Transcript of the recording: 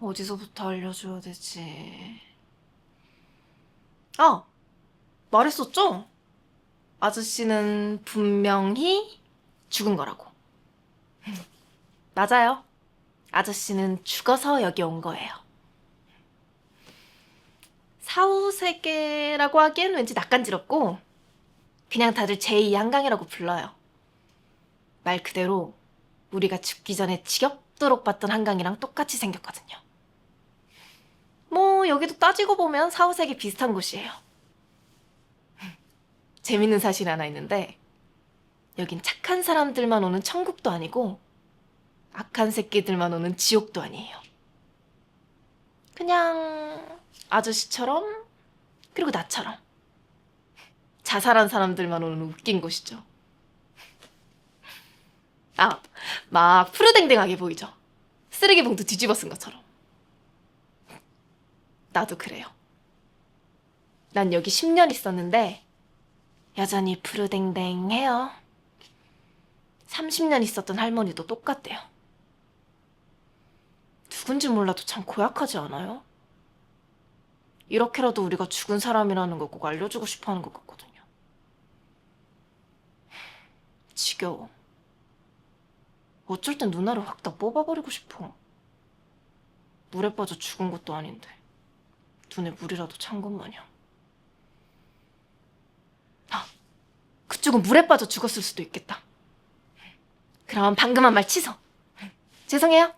어디서부터 알려줘야 되지? 아! 말했었죠? 아저씨는 분명히 죽은 거라고. 맞아요. 아저씨는 죽어서 여기 온 거예요. 사후세계라고 하기엔 왠지 낯간지럽고 그냥 다들 제2 한강이라고 불러요. 말 그대로 우리가 죽기 전에 지겹도록 봤던 한강이랑 똑같이 생겼거든요. 뭐 여기도 따지고 보면 사후세계 비슷한 곳이에요. 재밌는 사실 하나 있는데 여긴 착한 사람들만 오는 천국도 아니고 악한 새끼들만 오는 지옥도 아니에요. 그냥 아저씨처럼 그리고 나처럼 자살한 사람들만 오는 웃긴 곳이죠. 아, 막 푸르댕댕하게 보이죠? 쓰레기 봉투 뒤집어 쓴 것처럼. 나도 그래요. 난 여기 10년 있었는데 여전히 푸르댕댕해요. 30년 있었던 할머니도 똑같대요. 누군지 몰라도 참 고약하지 않아요? 이렇게라도 우리가 죽은 사람이라는 걸 꼭 알려주고 싶어 하는 것 같거든요. 지겨워. 어쩔 땐 누나를 확 다 뽑아버리고 싶어. 물에 빠져 죽은 것도 아닌데 눈에 물이라도 찬 것 마냥. 아, 그쪽은 물에 빠져 죽었을 수도 있겠다. 그럼 방금 한 말 취소. 죄송해요.